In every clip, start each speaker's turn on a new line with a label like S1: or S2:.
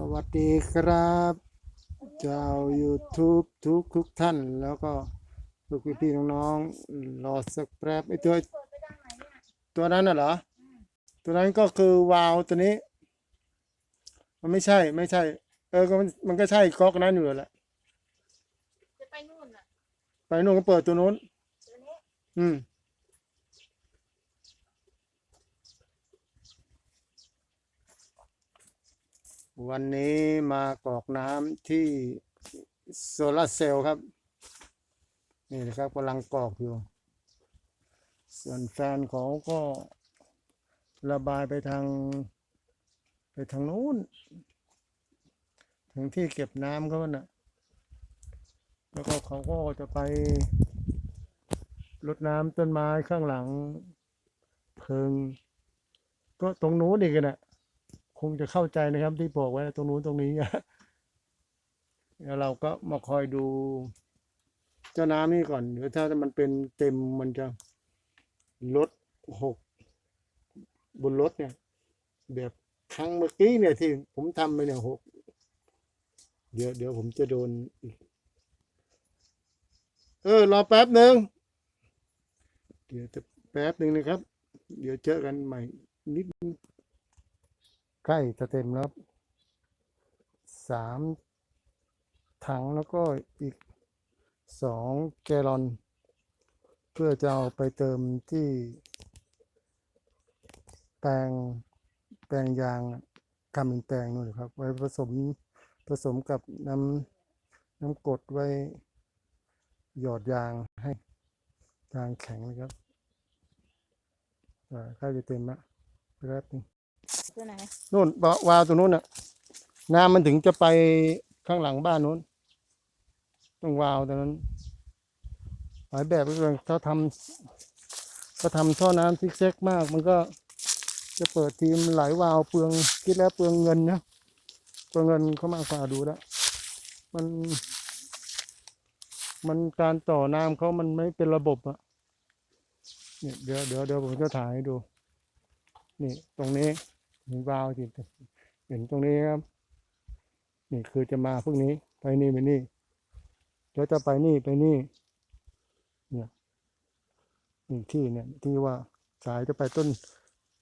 S1: สวัสดีครับ เจ้า YouTube ทุกทุกท่าน แล้วก็ลูกพี่ๆน้องๆรอสักแป๊บไอตัวตัวนั้นน่ะเหรอ ตัวนั้นก็คือวาล์วตัวนี้ มันไม่ใช่ไม่ใช่ เออก็มันมันก็ใช่ก๊อกนั้นอยู่แหละ
S2: จะไปนู่นน่ะ
S1: ไปนู่นก็เปิดตัวนู้น
S2: ตัวนี้
S1: อืม วันนี้มากรอกน้ำที่โซลาร์เซลล์ครับ นี่นะครับกำลังกรอกอยู่ ส่วนแฟนเขาก็ระบายไปทาง ไปทางนู้น ถึงที่เก็บน้ำเขาน่ะ แล้วก็เขาก็จะไปรดน้ำต้นไม้ข้างหลังเพิง ก็ตรงนู้นอีกน่ะ คงจะเข้าใจนะครับที่บอกไว้ตรงนู้นตรงนี้แล้วเราก็มาคอยดู เจ้าน้ำนี่ก่อนเดี๋ยวถ้ามันเป็นเต็มมันจะลดหกบนรถเนี่ย แบบครั้งเมื่อกี้เนี่ยที่ผมทำไปเนี่ยหกเดี๋ยวเดี๋ยวผมจะโดนอีกเออรอแป๊บหนึ่งเดี๋ยวจะแป๊บหนึ่งนะครับ เดี๋ยวเจอกันใหม่นิดนึง ใกล้จะเต็มแล้วสามถังแล้วก็อีกสองแกลลอน เพื่อจะเอาไปเติมที่ แปลงแปลงยางกำมินแปลงนู่นครับ ไว้ผสมผสมกับน้ำน้ำกรดไว้หยอดยางให้ยางแข็งนะครับอ่าใกล้จะเต็มละแป๊บนึง
S2: ตัวไหน
S1: นู่นวาวาตัวนู้นน่ะ น้ำมันถึงจะไปข้างหลังบ้านนู้นต้องวาวตัวนั้น หลายแบบเลยถ้าทำถ้าทำท่อน้ำซิกแซกมาก มันก็จะเปิดทีมหลายวาวเปลืองคิดแล้วเปลืองเงินนะเปลืองเงินเข้ามากกว่าดูแล้วมัน มันการต่อน้ำเขามันไม่เป็นระบบอะเนี่ยเดี๋ยวเดี๋ยวเดี๋ยวผมจะถ่ายให้ดู นี่ตรงนี้ มีวาล์วที่เห็นตรงนี้ครับ นี่คือจะมาพวกนี้ ไปนี่ไปนี่เดี๋ยวจะไปนี่ไปนี่ เนี่ยนี่ที่เนี่ย ที่ว่าสายจะไปต้น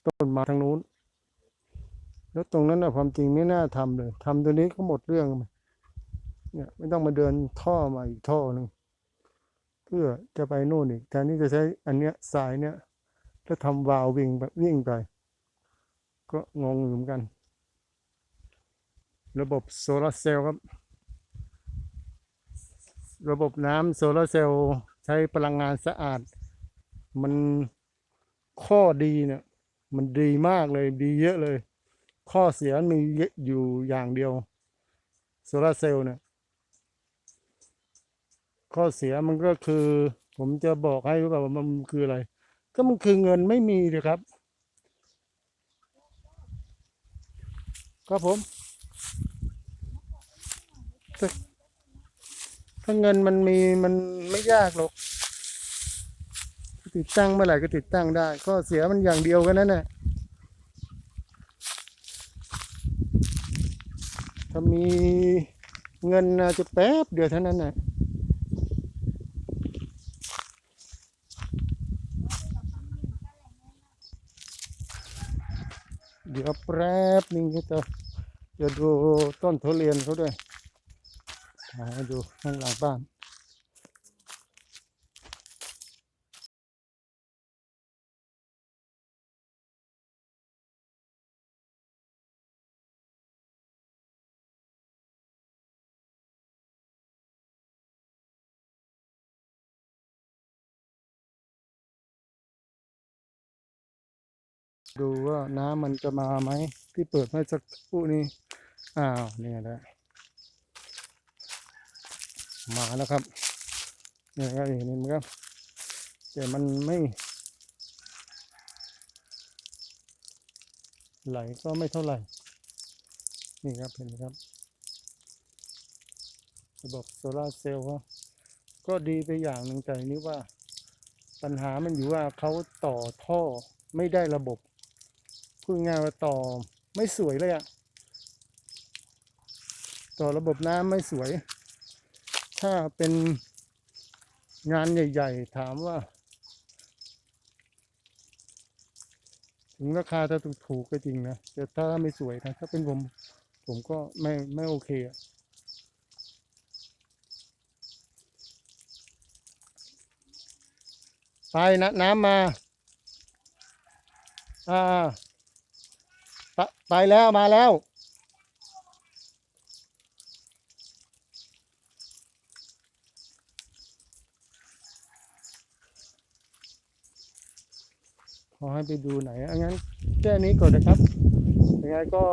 S1: ต้นมาทางนู้น แล้วตรงนั้นนะความจริงไม่น่าทำเลยทำตัวนี้ก็หมดเรื่องเนี่ยไม่ต้องมาเดินท่อมาอีกท่อหนึ่งเพื่อจะไปโน่นอีกแทนที่จะใช้อันเนี้ยสายเนี้ยแล้วทำวาล์ววิ่งแบบวิ่งไป ก็งงอยู่เหมือนกัน ระบบโซลาร์เซลล์ครับ ระบบน้ำโซลาร์เซลล์ใช้พลังงานสะอาด มันข้อดีเนี่ย มันดีมากเลยดีเยอะเลย ข้อเสียมีเยอะอยู่อย่างเดียวโซลาร์เซลล์เนี่ยข้อเสียมันก็คือ ผมจะบอกให้รู้ว่ามันคืออะไร ก็มันคือเงินไม่มีเลยครับ ครับผม ถ้าเงินมันมีมันไม่ยากหรอกติดตั้งเมื่อไหร่ก็ติดตั้งได้ ก็เสียมันอย่างเดียวกันนั่นแหละถ้ามีเงินจะแป๊บเดียวเท่านั้นแหละ เดี๋ยวแป๊บนึงก็จะจะดูต้นทุเรียนเขาด้วยถ่าดูข้างหลังบ้าน ดูว่าน้ำมันจะมาไหมที่เปิดไว้สักคู่นี้อ้าวเนี่ยแหละมาแล้วครับเนี่ยครับเห็นไหมครับแต่มันไม่ ไหลก็ไม่เท่าไหร่ นี่ครับเห็นไหมครับระบบโซลาเซลล์ก็ดีไปอย่างหนึ่งแต่นี้ว่าปัญหามันอยู่ว่าเขาต่อท่อไม่ได้ระบบ พูดง่ายว่าต่อไม่สวยเลยอะต่อระบบน้ำไม่สวย ถ้าเป็นงานใหญ่ ๆ ถามว่า ถึงราคาจะถูกก็จริงนะ แต่ถ้าไม่สวยนะ ถ้าเป็นผม ผมก็ไม่ไม่โอเคอะไปนะน้ำมา อ่า ไปแล้วมาแล้ว ขอให้ไปดูไหนอะงั้นแค่นี้ก่อนนะครับ ยังไงก็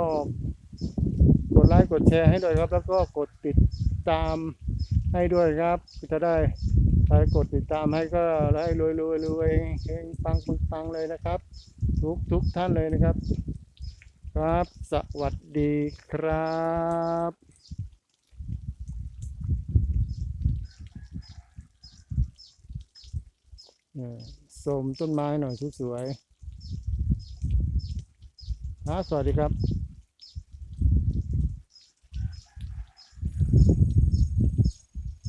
S1: กดไลค์กดแชร์ให้ด้วยครับ แล้วก็กดติดตามให้ด้วยครับ จะได้ใครกดติดตามให้ก็ได้รวยรวยรวยเฮงปังปังปังเลยนะครับ ทุกทุกท่านเลยนะครับ ครับ สวัสดีครับ่สมต้นไม้หน่อยสวยๆครับสวัสดีครับ